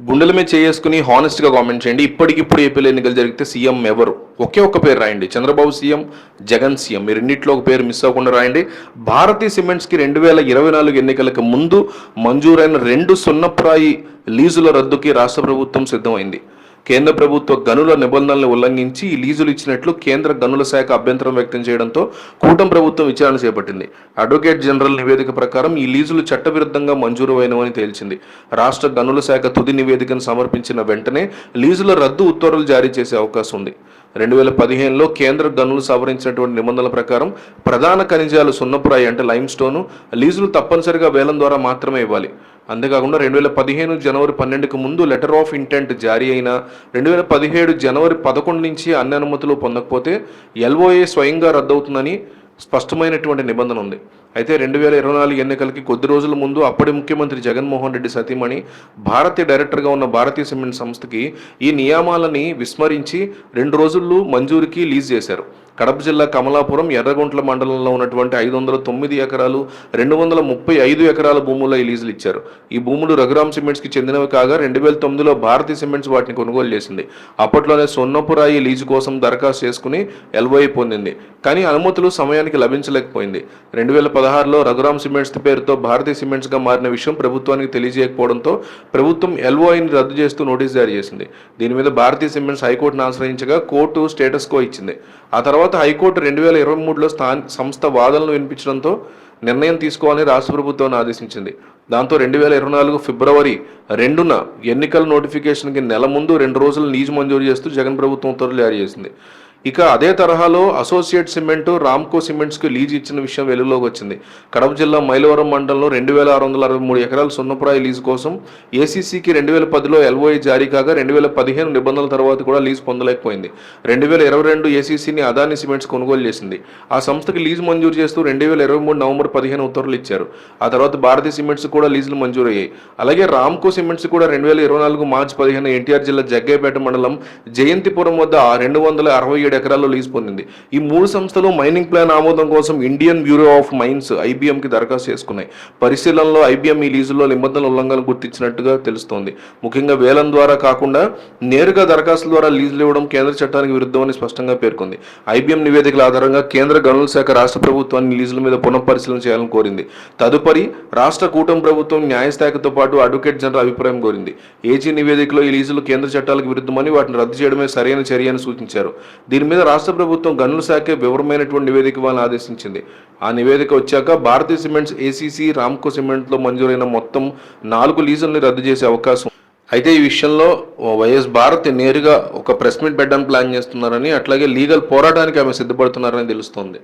గుండెల మీద చేసుకుని హానెస్ట్గా కామెంట్ చేయండి. ఇప్పటికిప్పుడు ఏపీలో ఎన్నికలు జరిగితే సీఎం ఎవరు? ఒకే ఒక్క పేరు రాయండి. Chandrababu CM Jagan CM. మీరు రెండిట్లో ఒక పేరు మిస్ అవ్వకుండా రాయండి. భారతీ సిమెంట్స్కి రెండు వేల ఇరవై నాలుగు ఎన్నికలకు ముందు మంజూరైన రెండు సున్నప్రాయి లీజుల రద్దుకి రాష్ట్ర ప్రభుత్వం సిద్ధమైంది. కేంద్ర ప్రభుత్వ గనుల నిబంధనలను ఉల్లంఘించి ఈ లీజులు ఇచ్చినట్లు కేంద్ర గనుల శాఖ అభ్యంతరం వ్యక్తం చేయడంతో కూటమి ప్రభుత్వం విచారణ చేపట్టింది. అడ్వకేట్ జనరల్ నివేదిక ప్రకారం ఈ లీజులు చట్టవిరుద్ధంగా మంజూరు అయినవని తేల్చింది. రాష్ట్ర గనుల శాఖ తుది నివేదికను సమర్పించిన వెంటనే లీజుల రద్దు ఉత్తర్వులు జారీ చేసే అవకాశం ఉంది. రెండు వేల పదిహేనులో కేంద్ర గనులు సవరించినటువంటి నిబంధనల ప్రకారం ప్రధాన ఖనిజాలు సున్నపురాయి అంటే లైమ్ స్టోను లీజులు తప్పనిసరిగా వేలం ద్వారా మాత్రమే ఇవ్వాలి. అంతేకాకుండా రెండు వేల పదిహేను జనవరి పన్నెండుకు ముందు లెటర్ ఆఫ్ ఇంటెంట్ జారీ అయిన రెండు వేల పదిహేడు జనవరి పదకొండు నుంచి అన్ని అనుమతులు పొందకపోతే ఎల్ఓఏ స్వయంగా రద్దవుతుందని స్పష్టమైనటువంటి నిబంధన ఉంది. అయితే రెండు వేల ఇరవై నాలుగు ఎన్నికలకి కొద్ది రోజుల ముందు అప్పటి ముఖ్యమంత్రి జగన్మోహన్ రెడ్డి సతీమణి భారతీయ డైరెక్టర్గా ఉన్న భారతీయ సిమెంట్ సంస్థకి ఈ నియామాలని విస్మరించి రెండు రోజుల్లో మంజూరికి లీజ్ చేశారు. కడప జిల్లా కమలాపురం ఎర్రగుంట్ల మండలంలో ఉన్నటువంటి ఐదు వందల తొమ్మిది ఎకరాలు రెండు వందల ముప్పై ఐదు ఎకరాల భూముల్లో ఈ లీజులు ఇచ్చారు. ఈ భూములు రఘురామ్ సిమెంట్స్కి చెందినవి కాగా రెండు వేల తొమ్మిదిలో భారతీయ సిమెంట్స్ వాటిని కొనుగోలు చేసింది. అప్పట్లోనే సొన్నపురాయి లీజు కోసం దరఖాస్తు చేసుకుని ఎల్వై పొందింది. కానీ అనుమతులు సమయానికి లభించలేకపోయింది. రెండు వేల పదహారులో రఘురామ్ సిమెంట్స్ పేరుతో భారతీయ సిమెంట్స్గా మారిన విషయం ప్రభుత్వానికి తెలియజేయకపోవడంతో ప్రభుత్వం ఎల్ఓఐని రద్దు చేస్తూ నోటీస్ జారీ చేసింది. దీని మీద భారతీయ సిమెంట్స్ హైకోర్టును ఆశ్రయించగా కోర్టు స్టేటస్ కో ఇచ్చింది. ఆ తర్వాత హైకోర్టు రెండు వేల ఇరవై మూడులో స్థాని సంస్థ వాదనలు వినిపించడంతో నిర్ణయం తీసుకోవాలని రాష్ట్ర ప్రభుత్వాన్ని ఆదేశించింది. దాంతో రెండు వేల ఇరవై నాలుగు ఫిబ్రవరి రెండున ఎన్నికల నోటిఫికేషన్కి నెల ముందు రెండు రోజులు లీజు మంజూరు చేస్తూ జగన్ ప్రభుత్వం ఉత్తర్వులు జారీ చేసింది. ఇక అదే తరహాలో అసోసియేట్ సిమెంట్ రామ్కో సిమెంట్స్కి లీజ్ ఇచ్చిన విషయం వెలుగులోకి వచ్చింది. కడప జిల్లా మైలవరం మండలంలో రెండు వేల ఆరు వందల అరవై మూడు ఎకరాల సున్నపురాయి లీజు కోసం ఏసీసీకి రెండు వేల పదిలో ఎల్ఓఐ జారీ కాగా రెండు వేల పదిహేను నిబంధనల తర్వాత కూడా లీజ్ పొందలేకపోయింది. రెండు వేల ఇరవై రెండు ఏసీసీని అదాని సిమెంట్స్ కొనుగోలు చేసింది. ఆ సంస్థకి లీజ్ మంజూరు చేస్తూ రెండు వేల ఇరవై మూడు నవంబర్ పదిహేను ఉత్తర్వులు ఇచ్చారు. ఆ తర్వాత భారతీయ సిమెంట్స్ కూడా లీజులు మంజూరయ్యాయి. అలాగే రామ్కో సిమెంట్స్ కూడా రెండు వేల ఇరవై నాలుగు మార్చి పదిహేను ఎన్టీఆర్ జిల్లా జగ్గైపేట మండలం జయంతిపురం వద్ద రెండు వందల అరవై ఏడు ఎకరాల్లో లీజ్ పొందింది. ఈ మూడు సంస్థలు మైనింగ్ ప్లాన్ ఆమోదం కోసం ఇండియన్ బ్యూరో ఆఫ్ మైన్స్ ఐబీఎంకి దరఖాస్తు చేసుకున్నాయి. పరిశీలనలో ఐబీఎం ఈ లీజుల్లో నిబంధనల ఉల్లంఘనలు గుర్తించినట్టుగా తెలుస్తోంది. ముఖ్యంగా వేలం ద్వారా కాకుండా నేరుగా దరఖాస్తుల ద్వారా లీజులు ఇవ్వడం కేంద్ర చట్టానికి విరుద్ధమని స్పష్టంగా పేర్కొంది. ఐబీఎం నివేదికల ఆధారంగా కేంద్ర గనుల శాఖ రాష్ట్ర ప్రభుత్వాన్ని లీజుల మీద పునఃపరిశీలన చేయాలని కోరింది. తదుపరి రాష్ట్ర కూటమి ప్రభుత్వం న్యాయశాఖతో పాటు అడ్వకేట్ జనరల్ అభిప్రాయం కోరింది. ఏజీ నివేదికలో ఈ లీజులు కేంద్ర చట్టాలకు విరుద్ధమని వాటిని రద్దు చేయడమే సరైన చర్య అని సూచించారు. దీని మీద రాష్ట్ర ప్రభుత్వం గనుల శాఖ వివరమైనటువంటి నివేదిక ఇవ్వాలని ఆదేశించింది. ఆ నివేదిక వచ్చాక భారతీయ సిమెంట్స్ ఏసీసీ రామ్కో సిమెంట్లో మంజూరైన మొత్తం నాలుగు లీజుల్ని రద్దు చేసే అవకాశం అయితే ఈ విషయంలో వైఎస్ భారత్ నేరుగా ఒక ప్రెస్ మీట్ పెట్టడానికి ప్లాన్ చేస్తున్నారని అట్లాగే లీగల్ పోరాటానికి ఆమె సిద్ధపడుతున్నారని తెలుస్తోంది.